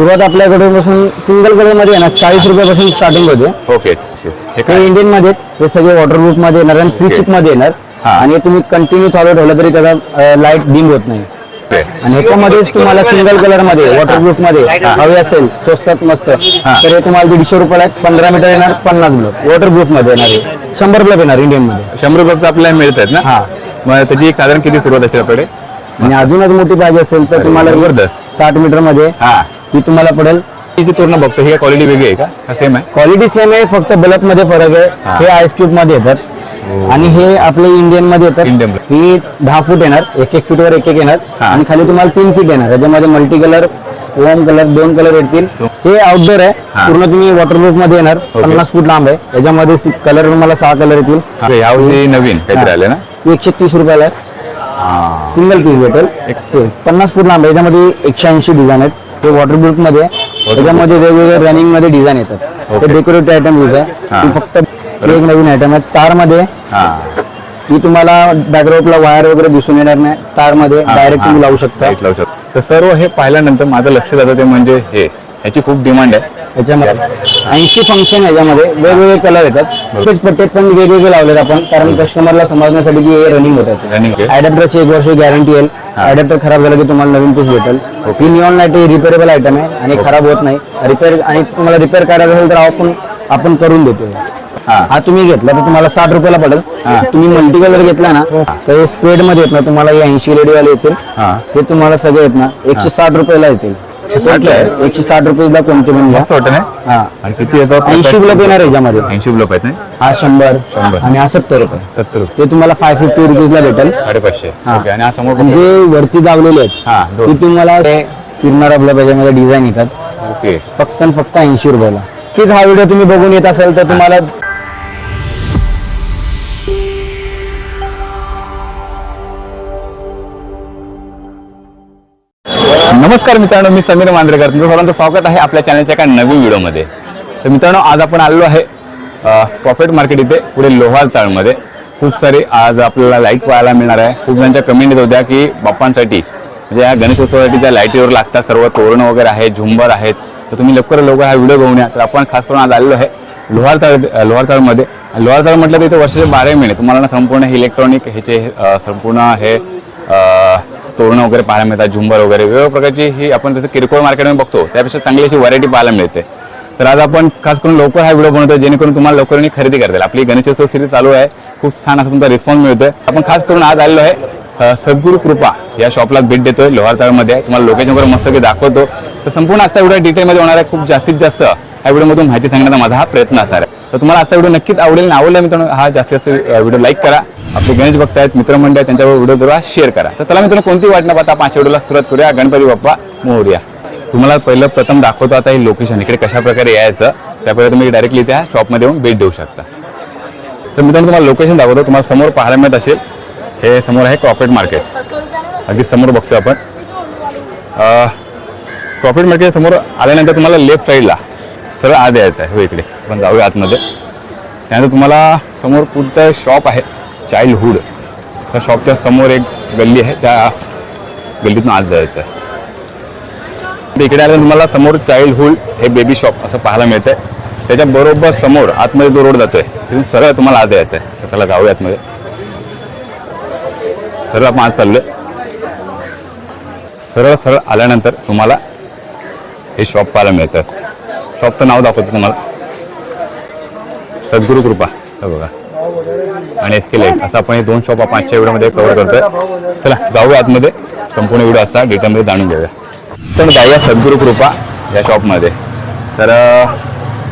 सुरुवात आपल्याकडे पासून सिंगल कलरमध्ये आहे ना चाळीस रुपयापासून स्टार्टिंग होते. ओके. हे हे काय? इंडियनमध्ये. हे सगळे वॉटरप्रूफमध्ये येणार आणि फ्री Okay. चिपमध्ये येणार. हा. आणि हे तुम्ही कंटिन्यू चालू ठेवलं तरी त्याचा लाइट डिम होत नाही. आणि ह्याच्यामध्येच तुम्हाला सिंगल कलरमध्ये वॉटरप्रूफमध्ये हवे असेल स्वस्तात मस्त तर हे तुम्हाला दीडशे रुपयाला पंधरा मीटर येणार पन्नास ब्लॉक वॉटरप्रूफमध्ये येणार हे. शंभर ब्लॉक येणार इंडियनमध्ये. शंभर रुपयाचं आपल्याला मिळत आहेत ना? हा. मग त्याची साधारण किती सुरुवात असेल आपल्याकडे? आणि अजूनच मोठी पाहिजे असेल तर तुम्हाला जबरदस्त. साठ मीटरमध्ये हा. ती तुम्हाला पडेल ही जी तोरणं बघतो ही क्वालिटी वेगळी आहे का? सेम आहे? क्वालिटी सेम आहे फक्त बल्बमध्ये फरक हा. आहे. हे. आईस क्यूबमध्ये येतात. आणि हे आपले इंडियनमध्ये येतात. ही दहा फूट येणार. एक एक फीट वर एक एक येणार. हा. आणि खाली तुम्हाला तीन फीट येणार. याच्यामध्ये मल्टी कलर ओम कलर दोन कलर येतील. हे आउटडोर आहे. हा. पूर्ण तुम्ही वॉटरप्रूफमध्ये येणार. पन्नास फूट लांब आहे. याच्यामध्ये कलर तुम्हाला सहा कलर येतील. हा, नवीन ना? एकशे तीस रुपयाला हा. सिंगल पीस भेटेल. हे पन्नास फूट लांब आहे. याच्यामध्ये एकशे ऐंशी डिझाईन आहेत. हे वॉटरप्रूफमध्ये. त्याच्यामध्ये वेगवेगळे रनिंगमध्ये डिझाईन येतात. ते डेकोरेटिव्ह आयटम यूज आहे. ती फक्त हे एक नवीन आयटम आहे. तारमध्ये ती तुम्हाला बॅकग्राऊंडला वायर वगैरे दिसून येणार नाही. तारमध्ये डायरेक्ट. तुम्ही लावू शकता. लावू शकतो. तर सर्व हे पाहिल्यानंतर माझं लक्ष जातं ते म्हणजे हे. ह्याची खूप डिमांड आहे. याच्यामध्ये ऐंशी फंक्शन याच्यामध्ये वेगवेगळे कलर येतात. तेच पट्टेत पण वेगवेगळे लावलेत आपण कारण कस्टमरला समजण्यासाठी की हे रनिंग होतात आहे. ऍडॅप्टरची एक वर्ष गॅरंटी येईल. ऍडॅप्टर खराब झालं की तुम्हाला नवीन पीस भेटेल. ही निऑन लाइट रिपेअरेबल आयटम आहे आणि खराब होत नाही. रिपेअर आणि तुम्हाला रिपेअर करायचं असेल तर आपण आपण करून देतो हा. हा तुम्ही घेतला तर तुम्हाला साठ रुपयाला हा. पडेल तुम्ही मल्टी कलर घेतला ना तर हे स्प्रेडमध्ये येत ना तुम्हाला हे ऐंशी रेडी वाले येतील. हा. हे तुम्हाला सगळे येत ना एकशे साठ रुपयाला येतील. 160 ला आहे? एकशे साठ रुपयाला कोणते पण घ्या. मस्त वाटत नाही हा. आणि किती येतात? ऐंशी ब्लॉक येणार याच्यामध्ये. ऐंशी ब्लॉक आहेत हा शंभर. शंभर. आणि हा सत्तर रुपये. सत्तर रुपये. ते तुम्हाला फाय फिफ्टी रुपीजला भेटेल. साडेपाचशे. हा. ओके आणि हा समोर आणि जे वरती दावलेले हा, आहेत दोन. ते तुम्हाला ते फिरणार आपल्या डिझाईन येतात. ओके. फक्त आणि फक्त ऐंशी रुपयाला. तीच हा व्हिडिओ तुम्ही बघून येत असाल तर तुम्हाला नमस्कार मित्रांनो मी समीर मांजरेकर तुमचं सर्वांचं स्वागत आहे आपल्या चॅनलच्या एका नवीन व्हिडिओमध्ये. तर मित्रांनो आज आपण आलेलो आहे प्रॉफिट मार्केट इथे पुढे लोहार चाळमध्ये. खूप सारी आज आपल्याला लाइट पाहायला मिळणार आहे. खूप जणांच्या कमेंट येत होत्या की बाप्पांसाठी म्हणजे या गणेशोत्सवासाठी ज्या लाईटीवर लागतात सर्व तोरण वगैरे आहेत झुंबर आहेत तर तुम्ही लवकर लवकर हा व्हिडिओ बघून या. तर आपण खास करून आज आलेलो आहे लोहार ताळ लोहार ताळमध्ये लोहार ताळ म्हटलं तर इथे वर्षाचे बारा महिने तुम्हाला ना संपूर्ण इलेक्ट्रॉनिक ह्याचे संपूर्ण हे तोरणं वगैरे पाहायला मिळतात झुंबर वगैरे. वेगवेगळ्या प्रकारची ही आपण जसं किरकोळ मार्केटमध्ये बघतो त्यापेक्षा चांगली अशी व्हरायटी पाहायला मिळते. तर आज आपण खास करून लवकर हा व्हिडिओ बनवतो जेणेकरून तुम्हाला लवकर आणि खरेदी करता येईल. आपली गणेशोत्सव सिरीज चालू आहे. खूप छान असा तुमचा रिस्पॉन्स मिळतोय. आपण खास करून आज आलेलो आहे सद्गुरु सद्गुरू कृपा या शॉपला भेट देतोय लोहार तळमध्ये तुम्हाला लोकेशन वगैरे मस्त दाखवतो. तर संपूर्ण आजचा व्हिडिओ डिटेलमध्ये होणार आहे. खूप जास्तीत जास्त या व्हिडिओमधून माहिती सांगण्याचा माझा हा प्रयत्न असणार आहे तर तुम्हाला असा व्हिडिओ नक्कीच आवडेल. आणि आवडला मित्रांनो. हा जास्तीत जास्त व्हिडिओ लाईक करा. आपले गणेश भक्त आहेत मित्रमंडळ आहेत त्यांच्यावर व्हिडिओ जरा शेअर करा. तर चला मित्रांनो कोणती वाट न पाहता? पाच व्हिडिओला सुरुवात करूया. गणपती बाप्पा मोहरिया तुम्हाला पहिलं प्रथम दाखवतो आता हे लोकेशन इकडे कशा प्रकारे यायचं त्यापैकी तुम्ही डायरेक्टली त्या शॉपमध्ये येऊन भेट देऊ शकता. तर मित्रांनो तुम्हाला लोकेशन दाखवतो. तुम्हाला समोर पाहायला मिळत असेल हे समोर आहे क्रॉफिट मार्केट अगदी समोर बघतो आपण. क्रॉफिट मार्केट समोर आल्यानंतर तुम्हाला लेफ्ट साईडला सरळ आत यायचं आहे. हो इकडे. आपण जाऊया आतमध्ये. त्यानंतर तुम्हाला समोर पुढचं शॉप आहे चाइल्डहूड त्या शॉपच्या समोर एक गल्ली आहे. त्या गल्लीतून आत जायचं आहे. इकडे आल्यानंतर तुम्हाला समोर चाइल्डहूड हे बेबी शॉप असं पाहायला मिळतंय. त्याच्या बरोबर समोर आतमध्ये जो रोड जातोय तिथून सरळ तुम्हाला आत यायचं आहे. त्याला जाऊया आतमध्ये. सरळ आपण आत चाललोय. सरळ सरळ आल्यानंतर तुम्हाला हे शॉप पाहायला मिळतं शॉपचं नाव दाखवतो तुम्हाला. सद्गुरू कृपा हे बघा. आणि एस के लाइट असं आपण हे दोन शॉप आजच्या व्हिडिओमध्ये कव्हर करतोय. चला जाऊया आतमध्ये. संपूर्ण व्हिडिओ आजचा डिटेलमध्ये जाणून घेऊया. तर जाऊया सद्गुरू कृपा या शॉपमध्ये तर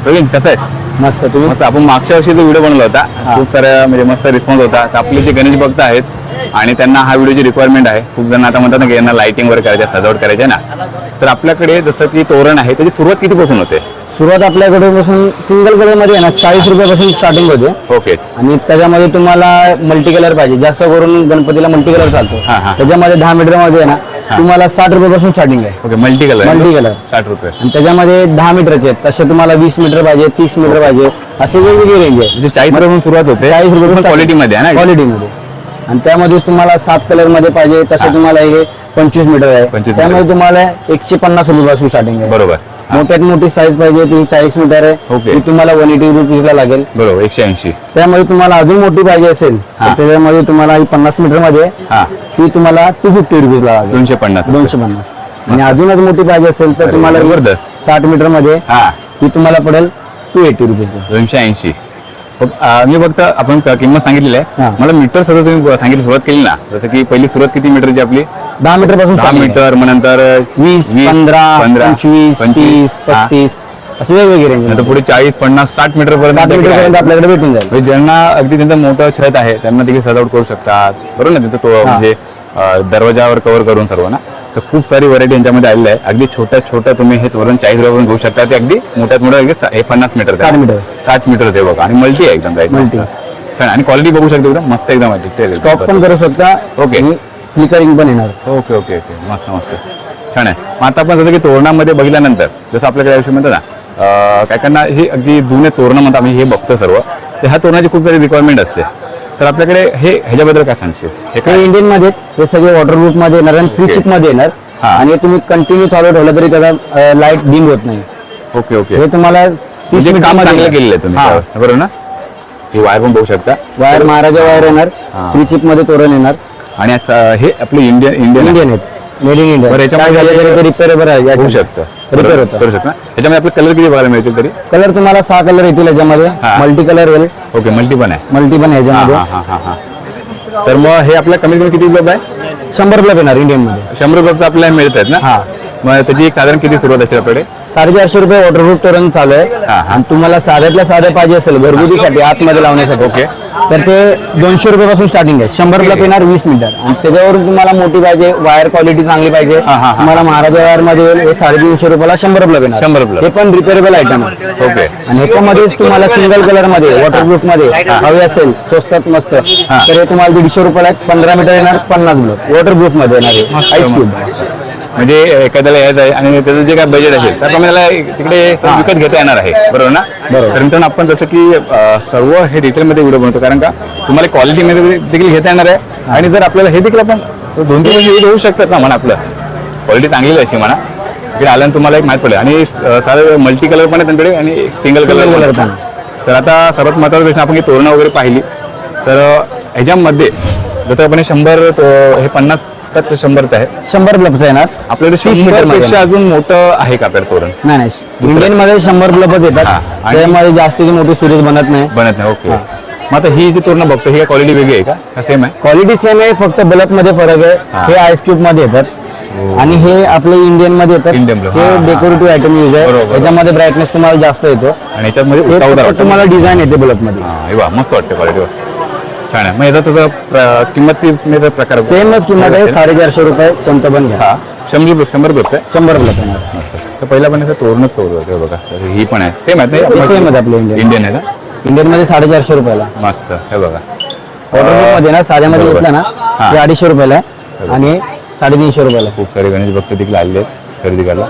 प्रवीण कसं आहेस? मस्त तुम्ही मस्त आपण मागच्या वर्षी जो व्हिडिओ बनवला होता. खूप साऱ्या म्हणजे मस्त रिस्पॉन्स होता. तर आपले जे गणेश भक्त आहेत आणि त्यांना हा व्हिडिओची रिक्वायरमेंट आहे. खूप जण आता म्हणतात ना की यांना लाइटिंग वगैरे करायचं आहे, सजावट करायची आहे ना. तर आपल्याकडे जसं की तोरण आहे त्याची सुरुवात कितीपासून होते? सुरुवात आपल्याकडे पासून सिंगल कलरमध्ये आहे ना चाळीस रुपयापासून स्टार्टिंग होते. ओके. आणि त्याच्यामध्ये तुम्हाला मल्टी कलर पाहिजे. जास्त करून गणपतीला मल्टी कलर चालतो. हा, हा. त्याच्यामध्ये दहा मीटरमध्ये आहे ना तुम्हाला साठ रुपयापासून स्टार्टिंग आहे. Okay multi colour Multi color. साठ रुपये. आणि त्याच्यामध्ये दहा मीटरचे आहेत. तसे तुम्हाला वीस मीटर पाहिजे तीस मीटर पाहिजे असे वेगवेगळे रेंज आहे म्हणजे चाळीस रुपयापासून सुरुवात होते. चाळीस रुपये क्वालिटी मध्ये आहे ना? क्वालिटी मध्ये. आणि त्यामध्ये तुम्हाला सात कलरमध्ये पाहिजे तसे तुम्हाला हे पंचवीस मीटर आहे. 25 त्यामध्ये तुम्हाला एकशे पन्नास रुपयापासून स्टार्टिंग आहे. बरोबर. मोठ्यात मोठी साईज पाहिजे ती चाळीस मीटर आहे. ती तुम्हाला वन एटी रुपीजला लागेल. बरोबर एकशे ऐंशी. त्यामध्ये तुम्हाला अजून मोठी पाहिजे असेल तर. त्याच्यामध्ये तुम्हाला ही पन्नास मीटरमध्ये हा. ती तुम्हाला टू फिफ्टी रुपीजला लागेल. दोनशे पन्नास. दोनशे पन्नास. आणि अजूनच मोठी पाहिजे असेल तर तुम्हाला. साठ मीटरमध्ये हा. ती तुम्हाला पडेल टू एटी रुपीजला दोनशे ऐंशी. मी फक्त आपण किंमत सांगितलेली आहे. मला मीटर सगळं तुम्ही सांगितली सुरुवात केली ना. जसं की पहिली सुरुवात किती मीटरची आपली? दहा मीटरपासून दहा आहे. मीटर मग नंतर वीस पंधरा पंचवीस तीस पस्तीस असे वेगवेगळे रेंज नंतर पुढे चाळीस पन्नास साठ मीटर पर्यंत आपल्याकडे भेटून जाईल. म्हणजे ज्यांना अगदी त्यांचं मोठं छत आहे त्यांना देखील सजावट करू शकतात. बरोबर ना? तिथं तो म्हणजे दरवाजावर कव्हर करून सर्व ना? तर खूप सारी व्हरायटी यांच्यामध्ये आलेली आहे. अगदी छोट्या छोट्या तुम्ही हे वरून चाळीस रुपयावरून घेऊ शकता. ते अगदी मोठ्यात मोठं अगदी हे पन्नास मीटर साठ मीटर. साठ मीटर ते बघा. आणि मल्टी आहे एकदम. छान. आणि क्वालिटी बघू शकता एकदम मस्त एकदम आहे. स्टॉप पण करू शकता. Okay. फ्लिकरिंग पण येणार. ओके ओके ओके मस्त मस्त. छान आहे. मग आता आपण जसं की तोरणामध्ये बघितल्यानंतर जसं आपल्याकडे आयुष्य म्हणतो ना काय करणार ही अगदी जुने तोरणं म्हणतात आम्ही हे बघतो सर्व. तर ह्या तोरणाची खूप सारी रिक्वायरमेंट असते. तर आपल्याकडे हे ह्याच्याबद्दल काय सांगशील? हे हे काय? इंडियनमध्ये हे सगळे वॉटरप्रूफमध्ये येणार आणि फ्री Okay. चिपमध्ये येणार. हा. आणि हे तुम्ही कंटिन्यू चालू ठेवलं तरी त्याचा लाइट डिम होत नाही. ओके ओके हे तुम्हाला तीस म्हणजे काम चांगलं केलेलं आहे तुम्ही हा. त्यावर. बरोबर ना? ही वायर पण बघू शकता. वायर महाराजा वायर येणार. हा. थ्री चिपमध्ये तोरण येणार. आणि आता हे आपले इंडियन इंडियन इंडियन आहेत. मेड इन इंडिया याच्यामध्ये- रिपेअरेबल आहे होऊ. शकतं. रिपेअर होतं. करू शकता. याच्यामध्ये आपले कलर किती बघायला मिळतील तरी? कलर तुम्हाला सहा कलर येतील याच्यामध्ये. मल्टी कलर येईल. ओके मल्टी पण आहे. मल्टी पण आहे याच्यामध्ये. हा हा हा हा तर मग हे आपल्या कमीत कमी किती उपलब्ध आहे? शंभर रुपये येणार इंडियनमध्ये. शंभर रुपयाचं आपल्याला मिळत आहेत ना? हा. मग त्याची एक साधारण किती सुरुवात असेल आपल्याकडे? साडेचारशे रुपये वॉटरप्रूफ तोरण चालू आहे. हा, हा. आणि तुम्हाला साध्यातल्या साध्या पाहिजे असेल घरगुतीसाठी आतमध्ये लावण्यासाठी. ओके. तर ते दोनशे रुपयापासून स्टार्टिंग आहे. शंभर रुपये येणार वीस मीटर आणि त्याच्यावरून तुम्हाला मोठी पाहिजे वायर क्वालिटी चांगली पाहिजे. हा, हा, हा. तुम्हाला महाराजा वायरमध्ये साडेतीनशे रुपयाला शंभर रुपये येणार. 100 रुपयाला. हे पण रिपेअरेबल आयटम आहे. ओके. आणि ह्याच्यामध्येच तुम्हाला सिंगल कलरमध्ये वॉटरप्रूफमध्ये हवे असेल स्वस्तात मस्त. तर हे तुम्हाला दीडशे रुपयाला पंधरा मीटर येणार पन्नास ब्लॉक वॉटरप्रूफमध्ये येणार आईस क्यूब. म्हणजे एखाद्याला यायचं आहे आणि त्याचं जे काय बजेट असेल त्याप्रमाणे त्याला तिकडे विकत घेता येणार आहे बरोबर ना? बरोबर. तर मित्रांनो आपण जसं की अं, सर्व हे डिटेलमध्ये व्हिडिओ बनवतो कारण का तुम्हाला क्वालिटीमध्ये देखील घेता येणार आहे. आणि जर आपल्याला हे देखील आपण दोन तीन यूज होऊ शकतात ना म्हणा आपलं. क्वालिटी चांगली अशी म्हणा. इकडे आल्यानं तुम्हाला एक माहीत पडेल. आणि अं, सारं मल्टी कलर पण आहे त्यांच्याकडे आणि सिंगल कलर color पण पण. तर आता सर्वात महत्त्वाचं गोष्ट आपण ही तोरणं वगैरे पाहिली. तर अं, ह्याच्यामध्ये जसं आपण हे शंभर तो- हे पन्नास का ते शंभरचं आहे. शंभर ब्लॉकचं येणार. आपल्याकडे 30 शंभर मीटरमध्ये पेक्षा अजून मोठं आहे का आपल्याला तोरण? नाही नाही. इंडियनमध्ये शंभर ब्लबच येतात. हा, आणि- त्यामध्ये जास्तीची मोठी सिरीज बनत नाही. बनत नाही ओके. मग आता ही जी तोरणं बघतो ही क्वालिटी वेगळी आहे का? सेम आहे? क्वालिटी सेम आहे फक्त बल्बमध्ये फरक हा. आहे. हे. आईस क्यूबमध्ये येतात. आणि हे आपले इंडियनमध्ये येतात. Indian blue. हे हा, हा. डेकोरेटिव्ह आयटम यूज आहे. बरोबर. त्याच्यामध्ये ब्राईटनेस तुम्हाला जास्त येतो. आणि हे उतावदार फक्त वाटतं. तुम्हाला डिझाईन येते बल्बमध्ये. हा, हे वा मस्त वाटतं क्वालिटी छान आहे. मग याचा प्र- किंमत प्रकार सेमच किंमत आहे साडेचारशे रुपये कोणतं पण घ्या. शंभर शंभर रुपये शंभर येणार तर पहिला पण याचं तोरणच तोरण बघा. ही पण आहे. सेम आहे हे same आहेत आपले Indian. इंडियन आहे ना? इंडियनमध्ये साडेचारशे रुपयाला. मस्त. हे बघा. मध्ये ना साध्यामध्ये. घेतला ना. ते अडीचशे रुपयाला आहे आणि साडेतीनशे रुपयाला. आहे. खूप सारे गणेश भक्त आलेले आहेत खरेदी करायला.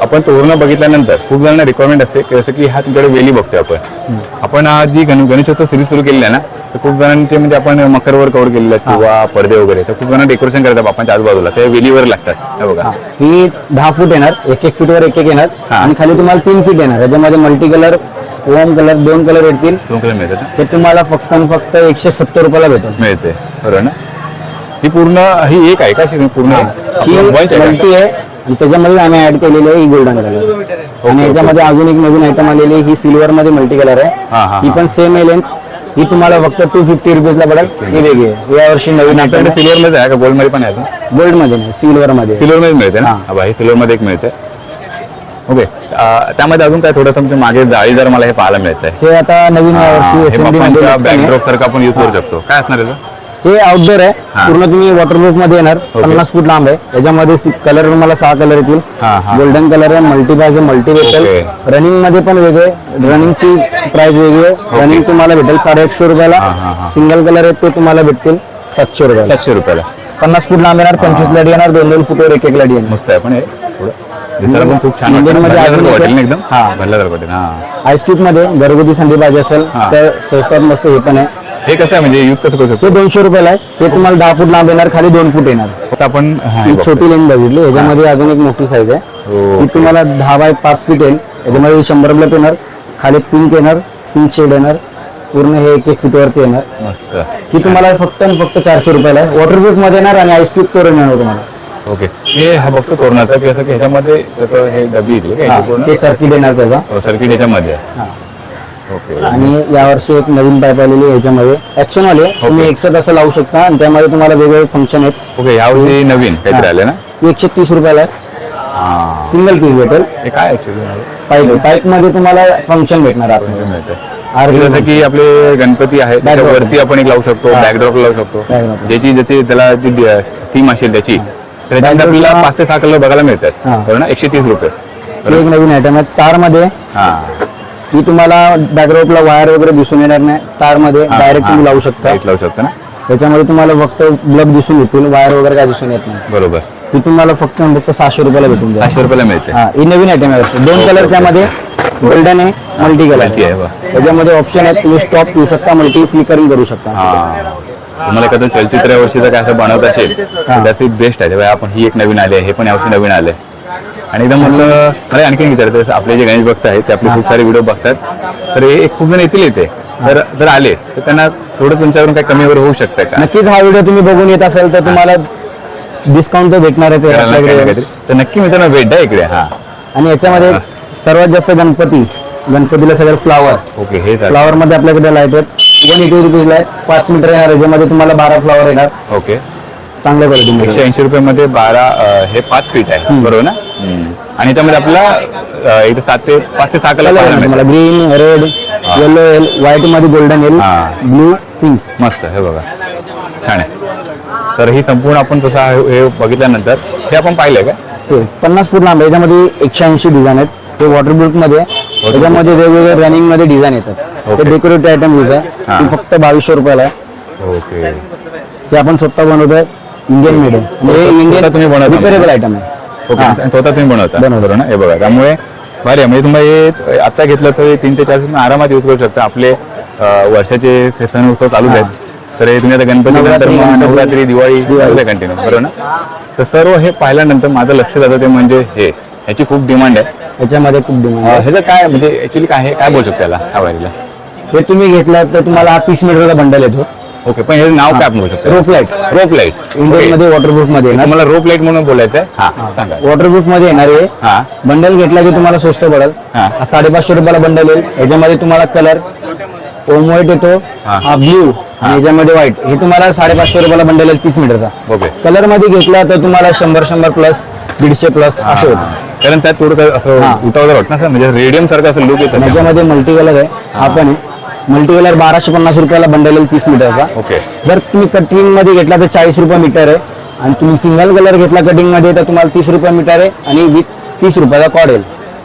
आपण तोरणं बघितल्यानंतर खूप जणांना रिक्वायरमेंट असते की जसं की हा तुमच्याकडे वेली बघतोय आपण. आपण आज जी गण गणेशोत्सव सिरीज सुरू केलेली आहे ना तर खूप जणांचे म्हणजे आपण मकरवर कव्हर केलेले किंवा पडदे वगैरे. तर खूप जणांना डेकोरेशन करतात बापांच्या आजूबाजूला. ते वेलीवर लागतात. हे बघा. हा. दहा फूट येणार. एक एक फीट वर एक एक येणार. आणि खाली तुम्हाला तीन फीट येणार. याच्यामध्ये मल्टी कलर ओम कलर दोन कलर येतील. दोन कलर मिळतात? ते तुम्हाला फक्त आणि फक्त एकशे सत्तर रुपयाला भेटेल. मिळते. बरोबर ना? ही पूर्ण ही एक आहे का अशी पूर्ण? ही? मल्टी आहे आणि त्याच्यामध्ये आम्ही ऍड केलेली आहे ही गोल्डन कलर आणि याच्यामध्ये अजून एक नवीन आयटम आलेली ही सिल्वर मध्ये मल्टी कलर आहे. ही हा. पण सेम आहे लेंथ ही तुम्हाला फक्त टू फिफ्टी रुपीजला पडेल ही वेगळी आहे. या वर्षी नवीन आयटम आपल्याकडे सिल्वर मध्ये आहे का? गोल्डमध्ये पण आहे गोल्डमध्ये नाही सिल्वर मध्ये सिल्वर मध्ये मिळते ना? हा. हा बा, ही सिल्वर मध्ये एक मिळते. ओके त्यामध्ये अजून काय थोडंसं तुमच्या मागे जाळी जर मला हे पाहायला मिळत आहे हे आता नवीन या वर्षी SMD मध्ये. बॅकड्रॉप सारखं आपण युज करू शकतो. काय असणार याचं हे आउटडोर आहे. पूर्ण तुम्ही वॉटरप्रूफमध्ये येणार. पन्नास फूट लांब आहे. याच्यामध्ये कलर तुम्हाला सहा कलर येतील. गोल्डन कलर आहे मल्टी पाहिजे मल्टी भेटेल Okay. रनिंगमध्ये पण वेगळे. रनिंगची प्राइस वेगळी आहे. रनिंग तुम्हाला भेटेल साडे एकशे रुपयाला. सिंगल कलर आहेत ते तुम्हाला भेटतील सातशे रुपयाला. सातशे रुपयाला. पन्नास फूट लांब येणार पंचवीस लाडी येणार दोन दोन फुटवर एक एक लाडी येणार. मस्त आहे पण हे. खूप छान आहे. एकदम? हा. भरल्यासारखं वाटेल हा. आईस क्यूबमध्ये घरगुती संडी पाहिजे असेल. तर स्वस्तात मस्त हे पण आहे. हे कसं आहे? म्हणजे यूज कसं करू शकतो? ते दोनशे रुपयाला आहे. ते तुम्हाला दहा फूट लांब येणार खाली दोन फूट येणार. फक्त आपण हा, हे ही. छोटी लेन बघितली. याच्यामध्ये अजून एक मोठी साईज आहे. हो. ती तुम्हाला दहा बाय पाच फीट येईल. याच्यामध्ये शंभर ब्लॅक येणार. खाली पिंक येणार पिंक शेड येणार. पूर्ण हे एक एक फीट वरती येणार. मस्त. ही तुम्हाला फक्त आणि फक्त चारशे रुपयाला आहे. वॉटरप्रूफमध्ये येणार आणि आईस ट्यूब करून येणार तुम्हाला. ओके. हे हा बघतो तोरणाचा की असं की ह्याच्यामध्ये त्याचं हे डबी येते? हा, ते सर्किट येणार त्याचा. सर्किट याच्यामध्ये आहे. हा. ओके आणि यावर्षी एक नवीन पाईप आलेली आहे याच्यामध्ये. ऍक्शन वाले आहे. तुम्ही एकसाथ असं लावू शकता आणि त्यामध्ये तुम्हाला वेगवेगळे फंक्शन आहेत. ओके यावर्षी नवीन काहीतरी आले ना? एकशे तीस रुपयाला आहे. सिंगल पीस भेटेल. हे काय पाईप पाईपमध्ये तुम्हाला फंक्शन भेटणार RGB जसं की आपले गणपती आहे Backdrop. त्याच्यावरती आपण एक लावू शकतो. बॅकड्रॉप लावू शकतो. Backdrop. ज्याची ज्याची त्याला जी थीम असेल त्याची तर त्याच्यामध्ये Backdrop आपल्याला ला- पाच ते सहा कलर बघायला मिळतात. हा. बरोबर ना एकशे तीस रुपये एक नवीन आयटम आहे. तारमध्ये हा. ही तुम्हाला बॅकग्राऊंडला वायर वगैरे दिसून येणार नाही. तारमध्ये हा, डायरेक्ट हा. तुम्ही लावू शकता. लावू शकता ना? त्याच्यामध्ये तुम्हाला फक्त ब्लब दिसून येतील वायर वगैरे काय दिसून येत नाही. बरोबर. ही तुम्हाला फक्त आणि फक्त सहाशे रुपयाला भेटून जाईल. पाचशे रुपयाला मिळते. हा ही नवीन आयटम आहे वर्षी. दोन कलर. त्यामध्ये गोल्डन आहे मल्टी कलर Multi आहे, वा. त्याच्यामध्ये ऑप्शन आहे तुम्ही स्टॉप घेऊ शकता मल्टी फ्लिकरिंग करू शकता. हा. तुम्हाला एखादं चलचित्र यावर्षी जर काय असं बनवत असेल. तर त्याची बेस्ट आहे. आपण ही एक नवीन आली आहे हे पण यावर्षी नवीन आले आणि एकदम म्हटलं मला आणखी विचारायचं आपले जे गणेश भक्त आहेत ते आपले खूप सारे व्हिडिओ बघतात. तर हे एक खूप जण येतील इथे. तर जर आले तर त्यांना थोडं तुमच्याकडून काही कमी वगैरे होऊ शकतं का? नक्कीच हा व्हिडिओ तुम्ही बघून येत असाल तर तुम्हाला डिस्काउंट तर भेटणारच आहे. तर नक्की मित्रांनो भेट द्या इकडे हा. आणि याच्यामध्ये सर्वात जास्त गणपती गणपतीला सगळं फ्लावर ओके हे. फ्लावर मध्ये आपल्याकडे लाइट आहेत. वन एटी रुपीजला आहे. पाच मीटर येणार याच्यामध्ये तुम्हाला बारा फ्लावर येणार. ओके. चांगल्या क्वालिटीमध्ये एकशे ऐंशी रुपये मध्ये बारा अं, हे पाच फीट आहे. बरोबर ना? आणि त्यामध्ये आपला अं, इथे सात ते पाच ते सहा कलर कलर पाहायला तुम्हाला मिळतात. ग्रीन रेड येलो येईल व्हाईटमध्ये गोल्डन येईल हा. ब्लू पिंक मस्त हे बघा. छान आहे. तर ही संपूर्ण आपण तसं हे हे बघितल्यानंतर हे आपण पाहिलंय का? ते पन्नास फूट लांब आहे. याच्यामध्ये एकशे ऐंशी डिझाईन आहेत. ते वॉटरप्रूफमध्ये आहे. त्याच्यामध्ये वेगवेगळे रनिंगमध्ये डिझाईन येतात. ते Okay. डेकोरेटिव्ह आयटम युज आहे हा. ती फक्त बावीसशे रुपयाला आहे. ओके ते आपण स्वतः बनवतोय. इंडियन मेड आहे हे इंडियन तुम्ही बनवता? रिपेरेबल आयटम आहे. ओके हा. स्वतः तुम्ही बनवता. बनवतो. ना? हे बघा. त्यामुळे भारी आहे. म्हणजे तुम्ही हे आता घेतलं तर हे तीन ते चार दिवस आरामात यूज करू शकता. आपले वर्षाचे सण उत्सव चालूच आहेत. तर हे तुम्ही आता गणपती नंतर नवरात्री, दिवाळी. कंटिन्यू बरोबर ना? तर सर्व हे पाहिल्यानंतर माझं लक्ष जातं ते म्हणजे हे. ह्याची खूप डिमांड आहे. याच्यामध्ये खूप डिमांड आहे. ह्याचं काय म्हणजे ऍक्च्युली काय आहे? काय बोलू शकतो त्याला वारीला हे तुम्ही घेतलं तर तुम्हाला तीस मीटरचा बंडल येतो. ओके पण हे नाव काय आपण बोलू शकतो? रोप लाइट रोप लाइट इंडियनमध्ये वॉटरप्रूफमध्ये येणार. तुम्हाला रोप लाइट म्हणून बोलायचं आहे? हा. सांगा. वॉटरप्रूफमध्ये येणार आहे हा. बंडल घेतला की तुम्हाला स्वस्त पडेल. साडेपाचशे रुपयाला बंडल येईल. याच्यामध्ये तुम्हाला कलर ओम व्हाईट येतो. हा. ब्ल्यू आणि याच्यामध्ये व्हाईट हे तुम्हाला साडेपाचशे रुपयाला बंडल येईल तीस मीटरचा ओके कलरमध्ये घेतला तर तुम्हाला शंभर शंभर प्लस दीडशे प्लस असं होतं कारण त्यात थोडं असं. उठावदार वाटत ना असं म्हणजे रेडियम सारखं असं लुक येतं. याच्यामध्ये मल्टी कलर आहे. हा पण आहे मल्टी कलर बाराशे पन्नास रुपयाला बंडल तीस मीटरचा. ओके. जर तुम्ही कटिंगमध्ये घेतला तर चाळीस रुपये मीटर आहे. आणि तुम्ही सिंगल कलर घेतला कटिंगमध्ये तर तुम्हाला तीस रुपये मीटर आहे आणि विथ तीस रुपयाचा कॉड येईल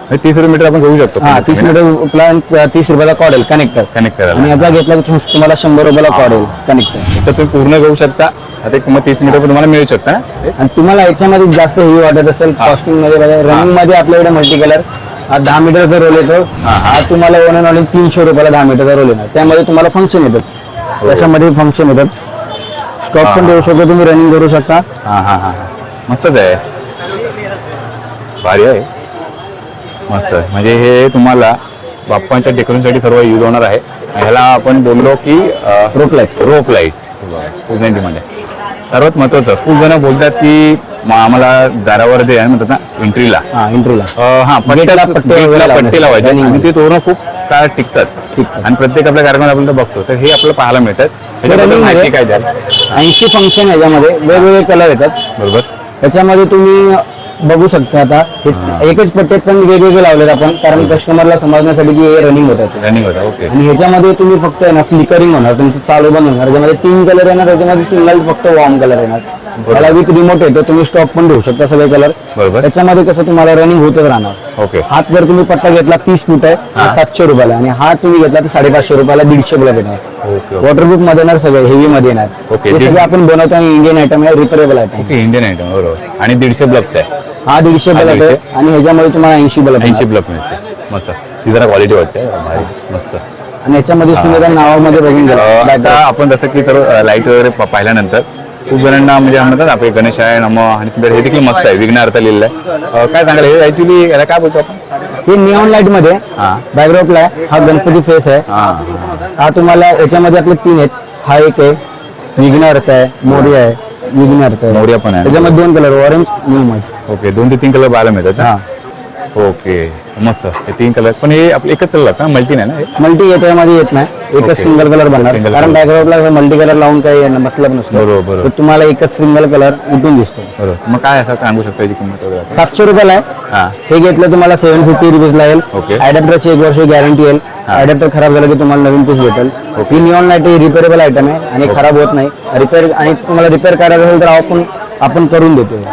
म्हणजे तीस मीटर आपण घेऊ शकतो. हा तीस मीटर प्लॅन तीस रुपयाला कॉड येईल कनेक्टर कनेक्ट आणि करायला याचा घेतला तर तुम्हाला शंभर रुपयाला कॉड येईल कनेक्टर तर तुम्ही पूर्ण घेऊ शकता. आता एक मग तीस मीटर पण तुम्हाला मिळू शकता ना. आणि तुम्हाला याच्यामध्ये जास्त हेवी वाटत असेल कॉस्टिंगमध्ये रनिंगमध्ये आपल्याकडे मल्टी कलर हा दहा मीटरचा रोल येतो. हा तुम्हाला वन अँड ऑनली तीनशे रुपयाला दहा मीटरचा रोल येणार. त्यामध्ये तुम्हाला फंक्शन येतात त्याच्यामध्ये फंक्शन येतात स्टॉप पण देऊ शकतो तुम्ही रनिंग करू शकता. हा हा हा हा. मस्तच आहे. भारी आहे. मस्त आहे. म्हणजे हे तुम्हाला बाप्पांच्या डेकोरेशनसाठी सर्व यूज होणार आहे. ह्याला आपण बोललो की रोप लाइट रोप लाइट आहे सर्वात महत्वाचं खूप जण बोलतात की आम्हाला दारावर जे आहे म्हणतात ना एंट्रीला हा एंट्रीला हा गेटला पट्टे पट्टे. लावायचे. आणि. ते तोरण खूप काळ टिकतात. टिकतात. आणि प्रत्येक आपल्या कार्यक्रमात आपण ते बघतो. तर हे आपल्याला पाहायला मिळतात. त्याच्याबद्दल माहिती काय द्याल? ऐंशी फंक्शन याच्यामध्ये वेगवेगळे कलर येतात. बरोबर. त्याच्यामध्ये तुम्ही बघू शकता आता हे एकच पट्टेत पण वेगवेगळे लावलेत आपण कारण कस्टमरला समजण्यासाठी की हे रनिंग होतात रनिंग होता ओके आणि ह्याच्यामध्ये तुम्ही फक्त आहे ना फ्लिकरिंग होणार तुमचं चालू बंद होणार त्याच्यामध्ये तीन कलर येणार त्याच्यामध्ये सिंगल फक्त वॉर्म कलर येणार. त्याला विथ रिमोट येतो तुम्ही स्टॉप पण ठेवू शकता सगळे कलर बरोबर. त्याच्यामध्ये कसं तुम्हाला रनिंग होतच राहणार. ओके हात जर तुम्ही पट्टा घेतला तीस फूट आहे सातशे रुपयाला. आणि हा तुम्ही घेतला तर साडेपाचशे रुपयाला दीडशे रुपयाला येणार ओके वॉटरप्रूफमध्ये येणार सगळे हेवी मध्ये येणार. Okay, हे सगळे आपण बनवतो इंडियन आयटम आहे repairable item okay Indian item बरोबर. आणि दीडशे ब्लॉकचा आहे. हा दीडशे बल्ब आहे दीडशे. आणि ह्याच्यामध्ये तुम्हाला ऐंशी बल्ब ऐंशी ब्लॉक मिळते. मस्त. ती जरा क्वालिटी वाटते. भारी. मस्त. आणि याच्यामध्ये तुम्ही त्या नावामध्ये बघून अं, आता. आपण जसं की तर लाइट वगैरे प- पाहिल्यानंतर खूप जणांना म्हणजे म्हणतात आपले गणेश आहे नम आणि सुंदर हे देखील मस्त आहे. विघ्नार्थ लिहिलं आहे अं, काय सांगाल हे ऍक्च्युली याला काय बोलतो आपण? हे निऑन लाइटमध्ये हा. बॅकग्राऊंडला आहे. हा गणपती फेस आहे. हा. हा तुम्हाला याच्यामध्ये आपले तीन आहेत. हा एक आहे. विघ्नार्थ आहे. मोर्य आहे. विघ्नार्थ मोरया पण आहे. त्याच्यामध्ये दोन कलर ऑरेंजमध्ये ओके दोन ते तीन कलर पाहायला मिळतात हा. ना ओके मस्त. हे तीन कलर पण हे आपले एकच कलर का मल्टी नाही ना हे? मल्टी याच्यामध्ये येत नाही. एकच सिंगल कलर बनणार. Single कारण. बॅकग्राऊंडला मल्टी कलर लावून काही मतलब नसतो. बरोबर, बरोबर. तर तुम्हाला एकच सिंगल कलर उठून दिसतो. बरोबर. मग काय असं सांगू शकतो याची किंमत वगैरे? सातशे रुपयाला आहे. हा. हे घेतलं तुम्हाला सेव्हन फिफ्टी रुपीजला येईल Okay. ऍडॅप्टरची एक वर्ष गॅरंटी येईल. ऍडॅप्टर खराब झालं की तुम्हाला नवीन पीस भेटेल. ही निऑन लाइट रिपेअरेबल आयटम आहे आणि खराब होत नाही. रिपेअर आणि तुम्हाला रिपेअर करायचं असेल तर आपण आपण करून देतो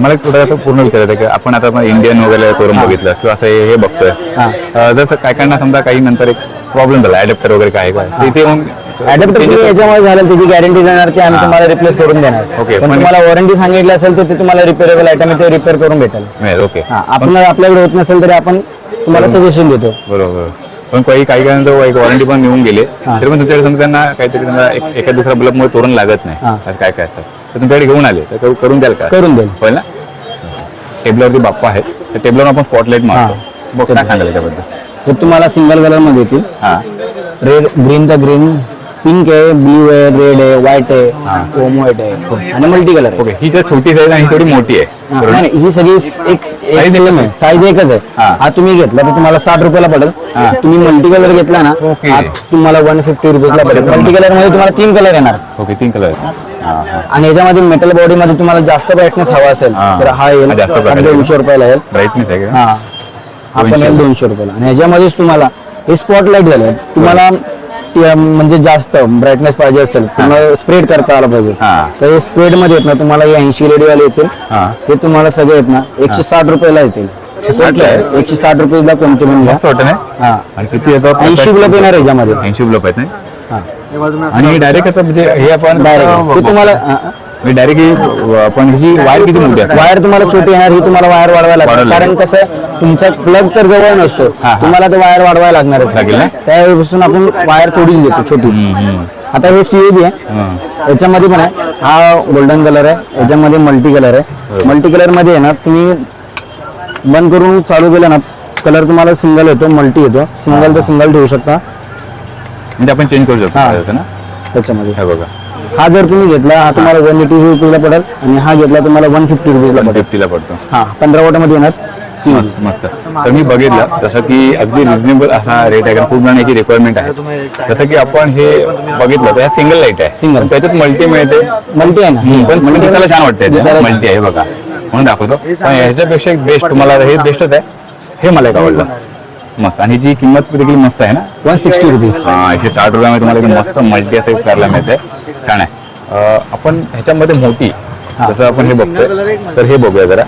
मला थोडं आता पूर्ण विचारायचं की आपण आता इंडियन वगैरे करून बघितलं किंवा असं हे हे बघतोय. हा. जसं काय काय समजा काही नंतर एक प्रॉब्लेम झाला ऍडॅप्टर वगैरे काय काय तर इथे येऊन ऍडॅप्टर तुम्ही याच्यामुळे झालं त्याची गॅरंटी देणार ते आम्ही तुम्हाला रिप्लेस करून देणार. Okay, पण पण- तुम्हाला वॉरंटी सांगितली असेल तर ते तुम्हाला रिपेअरेबल आयटम ते रिपेअर करून भेटेल. मिळेल ओके हा आपण आपल्याकडे होत नसेल तरी आपण तुम्हाला सजेशन देतो. बरोबर. पण काही काही काही एक वॉरंटी पण येऊन गेले. तरी पण तुमच्याकडे समजा त्यांना काहीतरी समजा एक- एका दुसऱ्या बल्बमुळे तोरण लागत नाही. हा. असं काय काय असतं? तर तुमच्याकडे घेऊन आले तर करू- करून द्याल का? करून देईल. होईल ना? टेबलावरती बाप्पा आहे त्या टेबलावर आपण स्पॉटलाईट मारतो. मग काय सांगाल त्याबद्दल हे तुम्हाला सिंगल कलरमध्ये येतील. हा. रेड ग्रीन तर ग्रीन पिंक आहे ब्ल्यू आहे रेड आहे व्हाईट आहे ओम व्हाईट आहे. आणि मल्टी कलर ओके ही जर छोटी साईज आणि थोडी मोठी आहे. हा, बरोबर नाही, ही सगळी एक Size एकच आहे. साईज एकच आहे. हा. तुम्ही घेतला तर तुम्हाला साठ रुपयाला पडेल. हा. तुम्ही मल्टी कलर घेतला ना Okay. हा तुम्हाला वन फिफ्टी रुपीजला पडेल. मल्टी कलरमध्ये तुम्हाला तीन कलर येणार. ओके तीन कलर आणि याच्यामध्ये मेटल बॉडी मध्ये तुम्हाला जास्त ब्राईटनेस हवा असेल हा. तर हा येईल. हा, जास्त हा दोनशे रुपयाला येईल. ब्राईटनेस आहे का? हा. पण दोनशे. येईल दोनशे. रुपयाला. आणि ह्याच्यामध्येच तुम्हाला हे स्पॉटलाईट झालं तुम्हाला म्हणजे जास्त ब्राईटनेस पाहिजे असेल तुम्हाला स्प्रेड करता आला पाहिजे. हा. तर हे स्प्रेडमध्ये येत ना तुम्हाला हे ऐंशी लेडी वाले येतील. हा. तुम्हाला सगळे येत ना एकशे साठ रुपयाला येतील. 160 ला? आहे? एकशे साठ रुपयाला कोणते हा. येतं ऐंशी गुलाब येणार याच्यामध्ये. ऐंशी आहेत आणि डायरेक्ट असं म्हणजे हे आपण डायरेक्ट ते तुम्हाला डायरेक्ट आपण वायर किती मोठी आहे वायर तुम्हाला छोटी येणार ही तुम्हाला वायर वाढवायला लागणार वाढवायला कारण कसं आहे, तुमचा प्लग तर जवळ नसतो. हा. तुम्हाला ते वायर वाढवायला लागणारच लागेल ना? त्यापासून आपण वायर थोडीच देतो छोटी. आता हे सीएबी आहे. हं. याच्यामध्ये पण आहे. हा गोल्डन कलर आहे. याच्यामध्ये मल्टी कलर आहे. मल्टी कलरमध्ये आहे ना तुम्ही बंद करून चालू केलं ना कलर तुम्हाला सिंगल येतो मल्टी येतो. सिंगल तर सिंगल ठेवू शकता. म्हणजे आपण चेंज करू शकतो हा. त्याचं ना त्याच्यामध्ये. हे बघा. हा जर तुम्ही घेतला हा तुम्हाला वन एटी रुपीजला पडेल आणि हा घेतला तुम्हाला वन फिफ्टी रुपीजला पडेल. फिफ्टीला पडतो. हा पंधरा वॉटमध्ये येणार. मस्त मस्त. तर मी बघितलं जसं की अगदी रिजनेबल असा रेट आहे कारण खूप जणांची रिक्वायरमेंट आहे. जसं की आपण हे बघितलं तर सिंगल लाइट आहे. पण त्याच्यात मल्टी मिळते. मल्टी आहे ना. पण म्हणजे दिसायला छान वाटतंय दिसायला- मल्टी आहे बघा. म्हणून दाखवतो. पण ह्याच्यापेक्षा एक बेस्ट तुम्हाला हे बेस्टच आहे. हे मला एक आवडलं. मस्त. आणि जी किंमत देखील मस्त आहे ना? वन सिक्स्टी रुपीज हा, एकशे साठ रुपयामध्ये तुम्हाला एक मस्त मल्टी असं एक करायला मिळते. छान आहे. अं, आपण ह्याच्यामध्ये मोठी जसं आपण हे बघतोय तर हे बघूया जरा.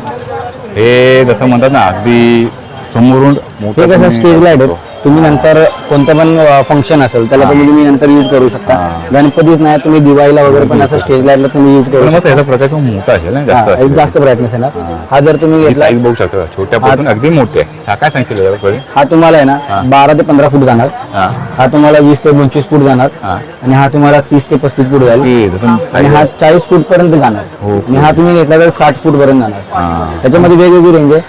हे जसं म्हणतात ना अगदी समोरून मोठं हे कसं तुम्ही- स्टेज लाइट आहे? तुम्ही नंतर कोणतं पण फंक्शन असेल त्याला पण तुम्ही नंतर युज करू शकता. गणपतीच नाही तुम्ही दिवाळीला वगैरे पण असं स्टेज लाईटला तुम्ही युज करू शकता. ह्याचा प्रकार खूप मोठा असेल ना जास्त हा, एक असेल. जास्त ब्राईटनेस येणार हा. जर तुम्ही ही घेतला साईज बघू शकतो. छोट्यापासून अगदी मोठे. आहे हा काय सांगशील हा तुम्हाला आहे ना बारा ते पंधरा फूट जाणार. हा. हा तुम्हाला वीस ते पंचवीस फूट जाणार. हा. आणि हा तुम्हाला तीस ते पस्तीस फूट जाईल. जसं आणि हा चाळीस फूट पर्यंत जाणार. हो. आणि हा तुम्ही घेतला तर साठ फूट पर्यंत जाणार. हा. त्याच्यामध्ये वेगवेगळी रेंज आहे.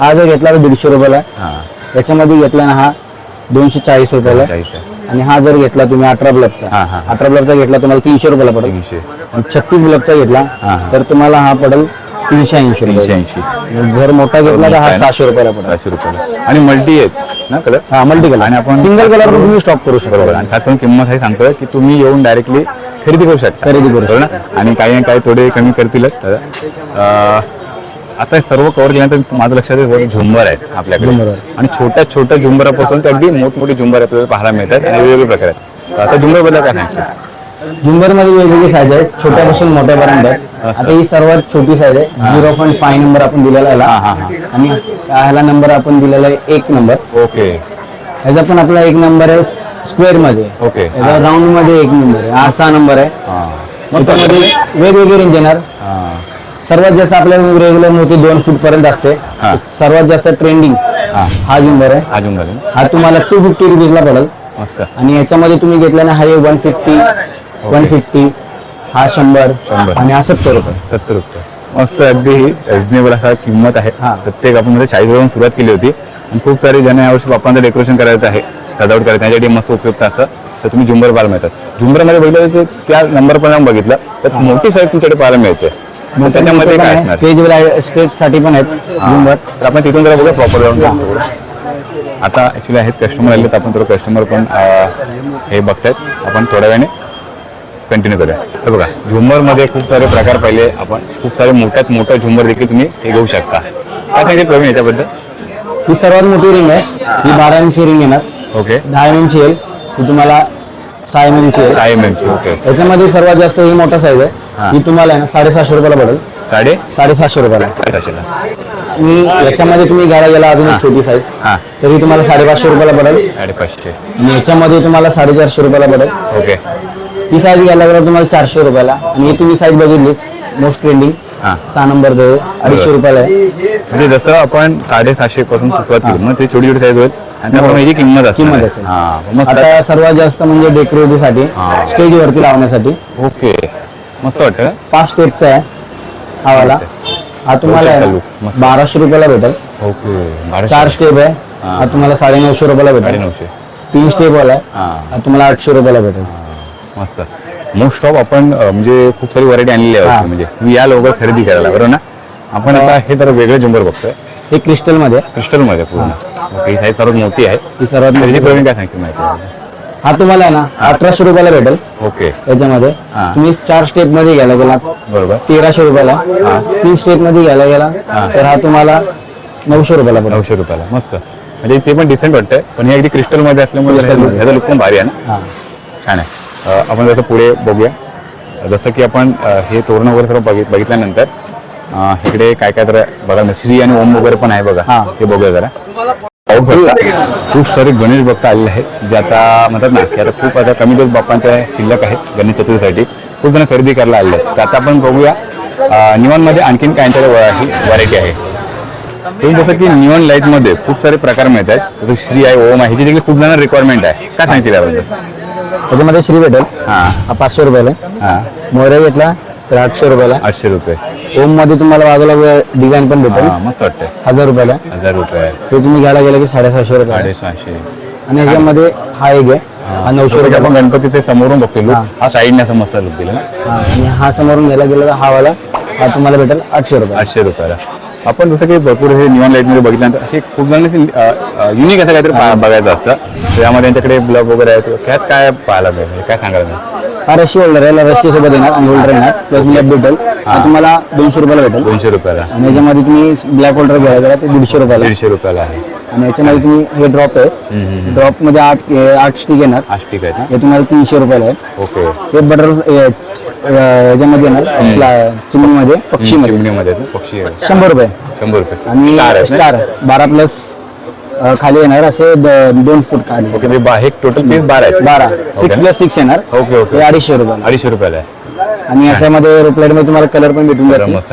हा जर घेतला तर दीडशे रुपयाला आहे. हा. याच्यामध्ये घेतला ना हा दोनशे चाळीस रुपयाला. आहे. चाळीस आहे. आणि हा जर घेतला तुम्ही अठरा ब्लबचा हा, हा. अठरा ब्लबचा घेतला तुम्हाला तीनशे रुपयाला पडेल. तीनशे. आणि छत्तीस ब्लबचा घेतला हा, हा. तर तुम्हाला हा पडेल तीनशे ऐंशी तीनशे रुपये ऐंशी जर मोठा घेतला तर मोठा हा आहे? सहाशे रुपयाला पडेल. पाचशे रुपयाला. आणि मल्टी आहेत ना कलर हा मल्टी कलर आणि आपण- सिंगल कलर तुम्ही स्टॉप करू शकता. बरोबर. आणि खास करून किंमत हे सांगतोय की तुम्ही येऊन डायरेक्टली खरेदी करू शकता. खरेदी करू बरोबर ना? आणि काही ना काही थोडे कमी करतीलच. तर अं, आता हे सर्व कव्हर केल्यानंतर माझं लक्षात येईल वर झुंबर आहेत आपल्याकडे. आणि छोट्या छोट्या झुंबरापासून ते अगदी मोठमोठी झुंबर आपल्याला पाहायला मिळतात आणि वेगवेगळे प्रकार आहेत. तर आता झुंबरबद्दल काय सांगतो झुंबरमध्ये वेगवेगळे साईज आहेत. छोट्यापासून मोठ्यापर्यंत आहेत. आता ही सर्वात छोटी साईज आहे. झिरो पॉईंट फाय नंबर आपण दिलेला आहे हा. हा, आणि ह्याला नंबर आपण दिलेला आहे एक नंबर ओके. ह्याचा पण आपला एक नंबर आहे स्क्वेअरमध्ये. ओके. राऊंडमध्ये एक नंबर आहे. हा सहा नंबर आहे. हां. त्याच्यामध्ये वेगवेगळे रेंज येणार. हां. सर्वात जास्त आपल्या रेग्युलर मोठी दोन फूट पर्यंत असते. हा. सर्वात जास्त ट्रेंडिंग हा. हा झुंबर आहे. हा झुंबर हा तुम्हाला टू फिफ्टी रुपीजला पडेल. मस्त. आणि याच्यामध्ये तुम्ही घेतल्याने हा वन फिफ्टी वन फिफ्टी हा शंभर शंभर. आणि हा सत्तर रुपये. सत्तर रुपये. मस्त अगदी रिजनेबल असा किंमत आहे. हा. प्रत्येक आपण मध्ये चाळीस वरून सुरुवात केली होती आणि खूप सारी जण यावर्षी बाप्पांचं डेकोरेशन करायचं आहे सजावट करायचं त्याच्यासाठी मस्त उपयुक्त असं. तर तुम्ही झुंबर पाहायला मिळतात. झुंबरमध्ये बघितलं तर त्या नंबर पण बघितलं तर मोठी साईज तुमच्याकडे पाहायला मिळते. मग त्याच्यामध्ये काय असणार? स्टेज स्टेजसाठी पण आहेत झुंबर तर आपण तिथून जरा बघूया प्रॉपर जाऊन बघू. आता ऍक्च्युली आहेत कस्टमर आले तर आपण थोडं कस्टमर पण अं, हे बघतायत. आपण थोड्या वेळाने कंटिन्यू करूया. हे बघा झुंबरमध्ये खूप सारे प्रकार पाहिले आपण. खूप सारे मोठ्यात मोठं झुंबर देखील तुम्ही हे घेऊ शकता. काय सांगितलं प्रवीण याच्याबद्दल? ही सर्वात मोठी रिंग आहे. ही बारा एम ची रिंग येणार. ओके. दहा एम ची येईल. ही तुम्हाला सहा एम ची येईल. काय एम ओके. याच्यामध्ये सर्वात जास्त ही मोठा साईज. आहे. ही. तुम्हाला आहे ना साडेसहाशे रुपयाला पडेल साडे? साडेसहाशे रुपयाला. आणि याच्यामध्ये तुम्ही घ्यायला गेला अजून एक छोटी साईज हां. तर ही तुम्हाला साडेपाचशे रुपयाला पडेल साडेपाचशे. आणि याच्यामध्ये तुम्हाला साडेचारशे रुपयाला पडेल ओके. ही साईज घ्यायला गेला तुम्हाला चारशे रुपयाला. आणि ही तुम्ही साईज बघितलीस मोस्ट ट्रेंडिंग हां. सहा नंबर जवळ. अडीचशे रुपयाला आहे. म्हणजे जसं आपण साडेसहाशे पासून सुरुवात केली मग ते छोटी छोटी साईज होईल. आणि त्याप्रमाणे याची किंमत. असेल. हां मस्त. आता सर्वात जास्त म्हणजे डेकोरेटिव्ह हा. साठी स्टेज वरती लावण्यासाठी. ओके. मस्त वाटतं? पाच स्टेपचा आहे. हा वाला हा तुम्हाला आहे चालू. ना मस्त. बाराशे रुपयाला भेटेल. ओके. चार स्टेप आहे. हा. तुम्हाला साडे नऊशे रुपयाला भेटेल. साडेनऊशे. तीन स्टेप वाला आहे. हां. हा तुम्हाला आठशे रुपयाला भेटेल. मस्त. मोस्ट ऑफ आपण अं, म्हणजे खूप सारी व्हरायटी आणलेली आहे. म्हणजे तुम्ही या लवकर खरेदी करायला बरोबर ना? आपण आता हे. जरा वेगळे झुंबर बघतोय. हे क्रिस्टलमध्ये आहे. क्रिस्टलमध्ये पूर्ण. ओके ही सर्वात मोठी आहे. ही सर्वात मोठी काय सांगशील माहिती? हा तुम्हाला आहे ना अठराशे रुपयाला भेटेल. ओके. याच्यामध्ये. तुम्ही चार स्टेपमध्ये घ्यायला गेला. बरोबर. तेराशे रुपयाला. तीन स्टेपमध्ये घ्यायला गेला. तर हा तुम्हाला नऊशे रुपयाला पडेल नऊशे रुपयाला. मस्त. म्हणजे ते पण डिसेंट वाटतंय. पण हे अगदी क्रिस्टलमध्ये असल्यामुळे ह्याचा. ह्याचा लुक पण भारी आहे ना. हा. छान आहे. अं, आपण जसं पुढे बघूया. जसं की आपण अं, हे तोरण वगैरे सर्व बघित बघितल्यानंतर अं, इकडे काय काय तर बघा श्री आणि ओम वगैरे पण आहे बघा. हा. हे बघूया जरा. खूप सारे गणेश भक्त आलेले आहेत. जे आता म्हणतात ना की आता खूप आता कमी दिवस बाप्पांच्या शिल्लक आहेत गणेश चतुर्थीसाठी. खूप जण खरेदी करायला आले आहेत. तर आता आपण बघूया अं, निवांमध्ये आणखीन काय यांच्याकडे व्हरायटी आहे. हे जसं की निऑन लाइटमध्ये खूप सारे प्रकार मिळतात जसं श्री आहे ओम आहे. ह्याची देखील खूप जणांना रिक्वायरमेंट आहे. काय सांगतील याबद्दल त्याच्यामध्ये श्री भेटेल. हां. हा पाचशे रुपयाला. हां. मोरे घेतला. तर आठशे रुपयाला? आठशे रुपये. ओममध्ये तुम्हाला बाजूला डिझाईन पण भेटेल. हां मस्त वाटतंय. हजार रुपयाला. हजार रुपये. हे तुम्ही घ्यायला गेलं की साडेसहाशे रुपये. साडेसहाशे. आणि याच्यामध्ये हा एक आहे. हा. नऊशे रुपये आपण गणपतीचे समोरून बघतो look, हां. हा साईडने असं मस्त लुक दिला ना. हा आणि हा समोरून घ्यायला गेला तर हा वाला हा तुम्हाला भेटेल आठशे रुपये. आठशे रुपयाला. आपण जसं की भरपूर हे निॉन लाइटमध्ये बघितल्यानंतर असे खूप जणांनी युनिक असं काहीतरी पा- बघायचं असतं. तर यामध्ये त्यांच्याकडे ब्लॉग वगैरे आहेत. त्यात काय पाहायला मिळेल? काय सांगायला मिळेल? हा रशी होल्डर आहे याला रशी सोबत येणार आणि होल्डर येणार प्लस ब्लॅक भेटेल. हा. तुम्हाला दोनशे रुपयाला भेटेल. दोनशे रुपयाला. आणि याच्यामध्ये तुम्ही ब्लॅक होल्डर घ्यायला गेला ते दीडशे रुपयाला. दीडशे रुपयाला आहे. आणि याच्यामध्ये तुम्ही हे ड्रॉप आहे. ड्रॉपमध्ये आठ आठ स्टिक येणार. आज ठीक आहे हे तुम्हाला तीनशे रुपयाला आहे. ओके. हे बटर याच्यामध्ये येणार चिमणीमध्ये पक्षीमध्ये. चिमणीमध्ये पक्षी. शंभर रुपये. शंभर रुपये. आणि? स्टार बारा प्लस खाली येणार असे द- दोन फूट खाली. ओके म्हणजे बा- हे टोटल पीस बारा आहेत. बारा. सिक्स. प्लस सिक्स येणार. ओके हे ओके अडीचशे रुपयाला. अडीचशे रुपयाला आहे. आणि याच्यामध्ये रोपलाईटमध्ये तुम्हाला कलर पण भेटून जरा जाईल मस्त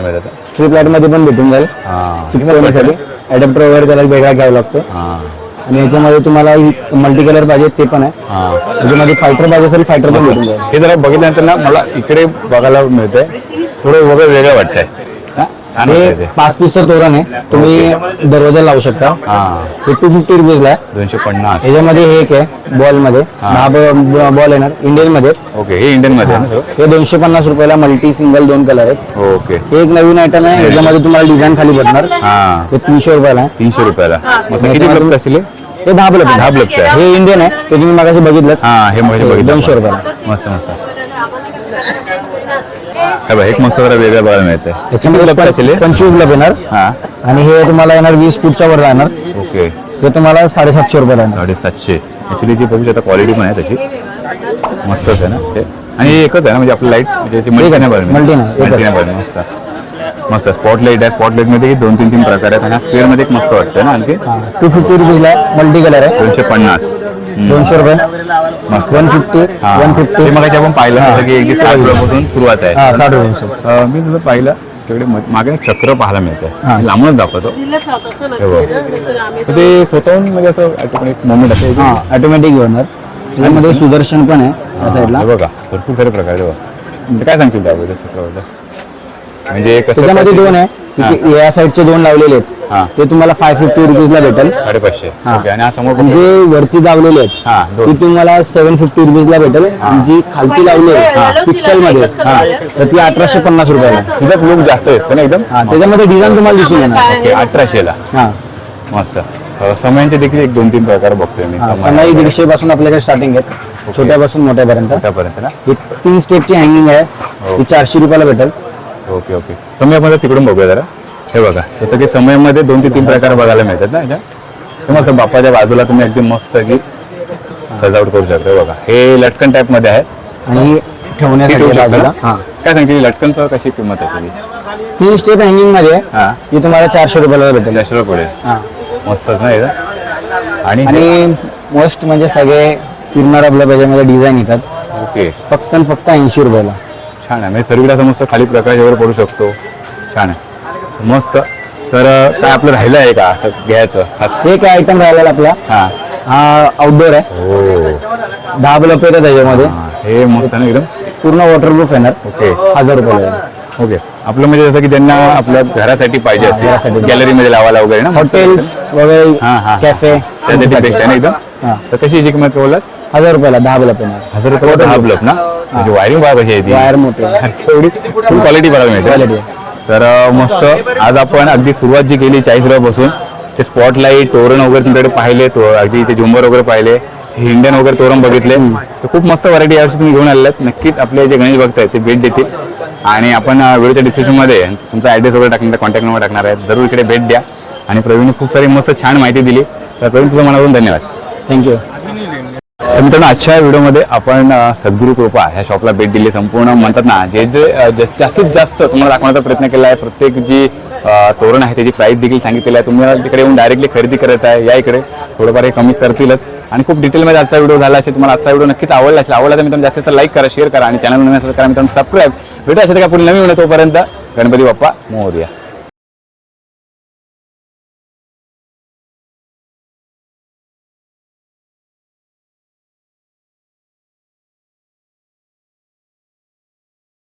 स्ट्रीट लाइटमध्ये पण भेटून जाईल. हां. चिकटवण्यासाठी अडॅप्टर वगैरे त्याला वेगळा घ्यावा लागतो. हां. आणि याच्यामध्ये तुम्हाला मल्टी कलर पाहिजे ते पण आहे. हां. त्याच्यामध्ये फायटर पाहिजे असेल फायटर पण भेटून जाईल. हे जरा बघितल्यानंतर ना मला इकडे बघायला मिळतंय. थोडं वगैरे वेगळं वाटतंय. ते. पाच पीसचं तोरण आहे. तुम्ही दरवाजा लावू शकता. हा. हे टू फिफ्टी रुपीजला आहे. दोनशे पन्नास. याच्यामध्ये हे एक आहे बॉलमध्ये. दहा बॉल येणार. इंडियनमध्ये. ओके हे इंडियनमध्ये हे. दोनशे पन्नास रुपयाला मल्टी सिंगल दोन कलर आहेत? ओके. हे एक नवीन आयटम आहे. याच्यामध्ये तुम्हाला डिझाईन खाली भेटणार हा. तीनशे रुपयाला आहे. तीनशे रुपयाला. मग किती हे? दहा ब्लॉक दहा आहे. हे इंडियन आहे. ते तुम्ही मागाशी बघितलंच. हा बघितलं दोनशे. रुपयाला. मस्त मस्त. हे बघ, एक मस्त जरा वेगळं बघायला मिळतंय. याच्यामध्ये ब्लॉक असतील हे? पंचवीस येणार. हा. आणि हे तुम्हाला येणार वीस फूटच्या वर राहणार. ओके. हे तुम्हाला साडेसातशे रुपयाला येणार साडेसातशे. ऍक्च्युली ती बघू शकता क्वालिटी पण आहे त्याची मस्तच आहे ना ते. आणि एकच आहे ना म्हणजे आपलं लाइट म्हणजे एकच, नाही बरं multi नाही, एकच. multi नाही बरं मस्त. मस्त स्पॉट लाइट आहे. स्पॉट लाइटमध्ये दोन तीन तीन प्रकार आहेत. आणि स्क्वेअरमध्ये एक मस्त वाटतं ना आणखी? टू फिफ्टी रुपीजला मल्टी कलर आहे. दोनशे पन्नास. दोनशे रुपये. मस्त वन फिफ्टी. वन फिफ्टी मग आपण पाहिलं की एक साठ रुपयापासून सुरुवात हा आहे साठ रुपये मी तुझं पाहिलं तिकडे म- मागे चक्र पाहायला हा. मिळतं लांबूनच दाखवतो. हे ते स्वतःहून म्हणजे असं ऑटोमॅटिक मोमेंट असेल हा ऑटोमॅटिक होणार त्याच्यामध्ये सुदर्शन पण आहे साईडला हे बघा भरपूर सारे प्रकार आहे बघा. ते काय सांगशील त्याबद्दल चक्रवर्ती म्हणजे त्याच्यामध्ये दोन आहे. इथे या साईडचे दोन लावलेले हा. आहेत ते तुम्हाला फाय फिफ्टी रुपीजला भेटेल. साडेपाचशे. ओके आणि समोर आणि पण जे वरती लावलेले आहेत हा ती तुम्हाला सेव्हन फिफ्टी रुपीजला भेटेल. आणि जी खालती लावली आहे पिक्सलमध्ये हा. तर ती अठराशे पन्नास रुपयाला. तिथं लुक जास्त असतं ना एकदम? हा त्याच्यामध्ये डिझाईन तुम्हाला दिसून येणार. ओके अठराशेला. हा. मस्त. समयांचे देखील एक दोन तीन प्रकार बघतोय मी. हा समय समाई दीडशे पासून आपल्याकडे स्टार्टिंग आहे. छोट्यापासून मोठ्यापर्यंत. मोठ्यापर्यंत ना? ही तीन स्टेपची हँगिंग आहे. हो. ही चारशे रुपयाला भेटेल. Okay okay. समयामध्ये तिकडून बघूया जरा. हे बघा जसं की समयामध्ये दोन ते तीन प्रकार बघायला मिळतात ना ह्याच्या ते मस्त बापाच्या बाजूला तुम्ही अगदी मस्त की सजावट करू शकता. हे बघा हे लटकन टाईपमध्ये आहे. आणि ठेवण्यासाठी बाजूला? हा. काय सांगते लटकनचं कशी किंमत आहे त्याची तीन स्टेप हँगिंगमध्ये आहे. हा. ती तुम्हाला चारशे रुपयाला भेटेल. चारशे रुपये पडेल. हा. मस्तच ना याचं आणि हे- आणि मोस्ट म्हणजे सगळे फिरणार आपल्या त्याच्यामध्ये डिझाईन येतात. ओके. फक्त आणि फक्त ऐंशी रुपयाला. छान आहे. म्हणजे सर्वीला समजतं खाली प्रकाश वगैरे पडू शकतो. छान आहे. मस्त. तर काय आपलं राहिलं आहे का असं घ्यायचं? खास हे काय आयटम राहिलेला आपला. हा. हा आउटडोर आहे. हो. दहा बल्ब येतात त्याच्यामध्ये. हा, हे मस्त आहे ना एकदम? पूर्ण वॉटरप्रूफ येणार ओके. हजार रुपयाला ओके. आपलं म्हणजे जसं की त्यांना आपल्या घरासाठी पाहिजे घरासाठी. असेल गॅलरीमध्ये लावायला वगैरे ना? हॉटेल्स हा, वगैरे हा. कॅफे त्यासाठी आहे ना एकदम? हा. तर कशी याची किंमत बोलत हजार रुपयाला दहा बल्ब येणार हजार रुपये दहा बल्ब ना? म्हणजे वायरिंग बघा कशी आहे ती. वायर मोठे एवढी फुल क्वालिटी बघायला मिळते Quality. तर अं, मस्त. आज आपण अगदी सुरुवात जी केली चाळीस रुपयापासून ते स्पॉट लाइट तोरण वगैरे तुमच्याकडे पाहिले तो अगदी ते झुंबर वगैरे पाहिले हे इंडियन वगैरे तोरण बघितले. तर खूप मस्त व्हरायटी यावर्षी तुम्ही घेऊन आलेत नक्कीच आपले जे गणेश भक्त आहेत ते भेट देतील. आणि आपण अं, व्हिडिओच्या डिस्क्रिप्शनमध्ये तुमचा ॲड्रेस वगैरे टाकणार कॉन्टॅक्ट नंबर टाकणार आहे जरूर इकडे भेट द्या. आणि प्रवीणने खूप सारी मस्त छान माहिती दिली. तर प्रवीण तुझं मनापासून धन्यवाद. थँक्यू तर मित्रांनो आजच्या व्हिडिओमध्ये आपण सद्गुरु सद्गुरू कृपा ह्या शॉपला भेट दिली संपूर्ण म्हणतात ना जे जे जास्तीत जास्त तुम्हाला दाखवण्याचा प्रयत्न केला आहे प्रत्येक जी तोरण आहे त्याची प्राईस देखील सांगितलेली आहे. तुम्हाला तिकडे येऊन डायरेक्टली खरेदी करत आहे या इकडे. थोडंफार हे कमी करतीलच. आणि खूप डिटेलमध्ये आजचा व्हिडिओ झाला असेल तुम्हाला आजचा व्हिडिओ नक्कीच आवडला असेल आवडला तर मित्रांनो जास्तीत जास्त लाईक करा शेअर करा आणि चॅनल नवीन असेल करा. मित्रांनो सबस्क्राईब व्हिडिओ असेल का पुढे नवीन व्हिडिओ तोपर्यंत. गणपती बाप्पा मोहरिया